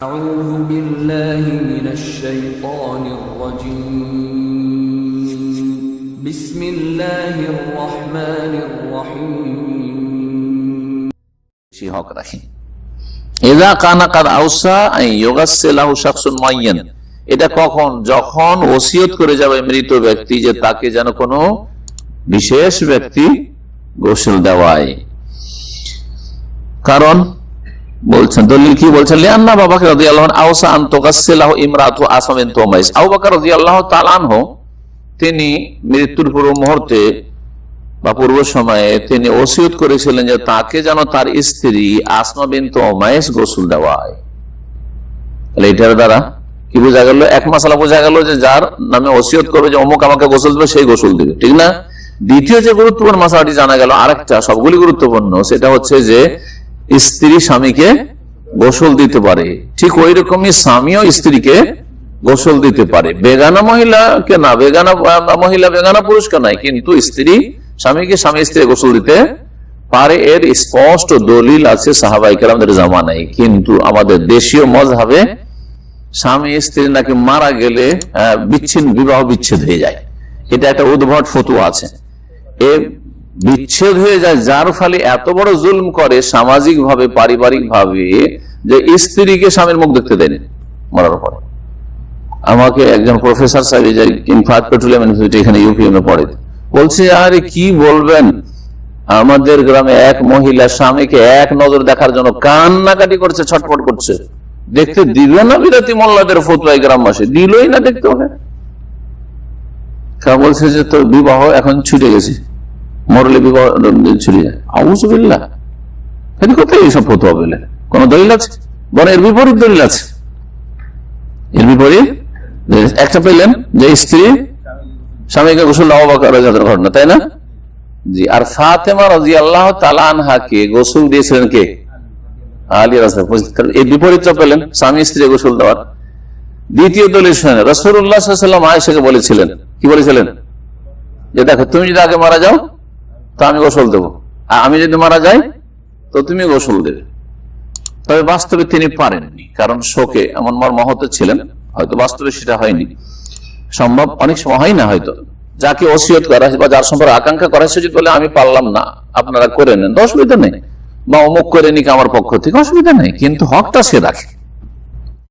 أعوذ بالله من الشيطان الرجيم بسم الله الرحمن الرحيم বেশি হক রাখে এদা কানা কাদ আউসা ইয়োগাসেলাহু শাখসুন মুআয়্যান এটা কখন যখন ওসিয়ত করে যাবে মৃত ব্যক্তি যে তাকে যেন কোনো বিশেষ ব্যক্তি গোসল দেওয়ায় কারণ বলছেন। দলিল কি বলছেন? লিয়ান্না বাবাকে রাদিয়াল্লাহু আনহু আউসা আন তুগাসসিলাহু ইমরাতু আসম বিনত উমাইস আবু বকর রাদিয়াল্লাহু তাআলা আনহু, তিনি মৃত্যুর পূর্ব মুহূর্তে বা পূর্ব সময়ে তিনি ওসিয়ত করেছিলেন যে তাকে যেন তার স্ত্রী আসমা বিন্তু ওমাইস গোসল দেওয়ায়। তাহলে এটার দ্বারা কি বোঝা গেল? এক মাসালা বোঝা গেল যে যার নামে ওসিয়ত করবে যে অমুক আমাকে গোসল দেবে, সেই গোসল দিবে। ঠিক না? দ্বিতীয় যে গুরুত্বপূর্ণ মশালাটি জানা গেল, আরেকটা সবগুলি গুরুত্বপূর্ণ, সেটা হচ্ছে যে স্ত্রী স্বামীকে গোসল দিতে পারে। ঠিক ওই রকমই স্বামীও স্ত্রীকে গোসল দিতে পারে। বেগানা মহিলাকে না? বেগানা, মহিলা বেগানা পুরুষকে নাই, কিন্তু স্ত্রী স্বামীকে স্বামী স্ত্রী গোসল দিতে পারে। এর স্পষ্ট দলিল আছে সাহাবাই কেরামদের জামানায়। কিন্তু আমাদের দেশীয় মজহাবে স্বামী স্ত্রী নাকি মারা গেলে বিচ্ছিন্ন, বিবাহ বিচ্ছেদ হয়ে যায়। এটা একটা উদ্ভট ফতুয়া আছে। এ বিচ্ছেদ হয়ে যায়, যার ফলে এত বড় জুলম করে সামাজিক ভাবে পারিবারিক ভাবে যে স্ত্রীকে স্বামীর মুখ দেখতে দেয়নি মরার পরে। আমাকে একজন প্রফেসর সাহেব এখানে ইউপিএম পড়ে। বলছে, আরে কি বলবেন? আমাদের গ্রামে এক মহিলা স্বামীকে এক নজর দেখার জন্য কান্নাকাটি করছে, ছটফট করছে। দেখতে দিবে না বিরাতি মোল্লাদের ফতুয়াই গ্রামবাসী? দিলই না দেখতে তা বলছে যে, তোর বিবাহ এখন ছুটে গেছে। মরলে ছুটে যায়। আউজবিল্লা এটি কোথায় এইসব ফতুয়া পেলে? কোন দলিল আছে? বরং এর বিপরীত দলিল আছে। এর বিপরীত একটা পেলেন যে স্ত্রী স্বামীকে গোসল অবাকার ঘটনা, তাই না? জি, আর ফাতেমা রাজি আল্লাহ তালানহাকে গোসল দিয়েছিলেন কে? আলী রাসা এই বিপরীতটা পেলেন স্বামী স্ত্রী গোসল দেওয়ার। দ্বিতীয় দলিল শোনেন রসুল্লাহাম আয়েশাকে বলেছিলেন। কি বলেছিলেন? যে দেখো, তুমি যদি আগে মারা যাও তো আমি গোসল দেবো। আর আমি যদি মারা যাই, তো তুমি গোসল দেবে। তবে বাস্তবে তিনি পারেননি, কারণ শোকে এমন মর্মাহত ছিলেন, হয়তো বাস্তবে সেটা হয়নি। সম্ভব, অনেক সময় হয় না হয়তো। যাকে ওসিয়ত করা বা যার সম্পর্কে আকাঙ্ক্ষা করা হয় যদি বলে, আমি পারলাম না, আপনারা করে নেন। অসুবিধা নেই। বা অমুক করে নিক আমার পক্ষ থেকে, অসুবিধা নেই। কিন্তু হকটা সে রাখে।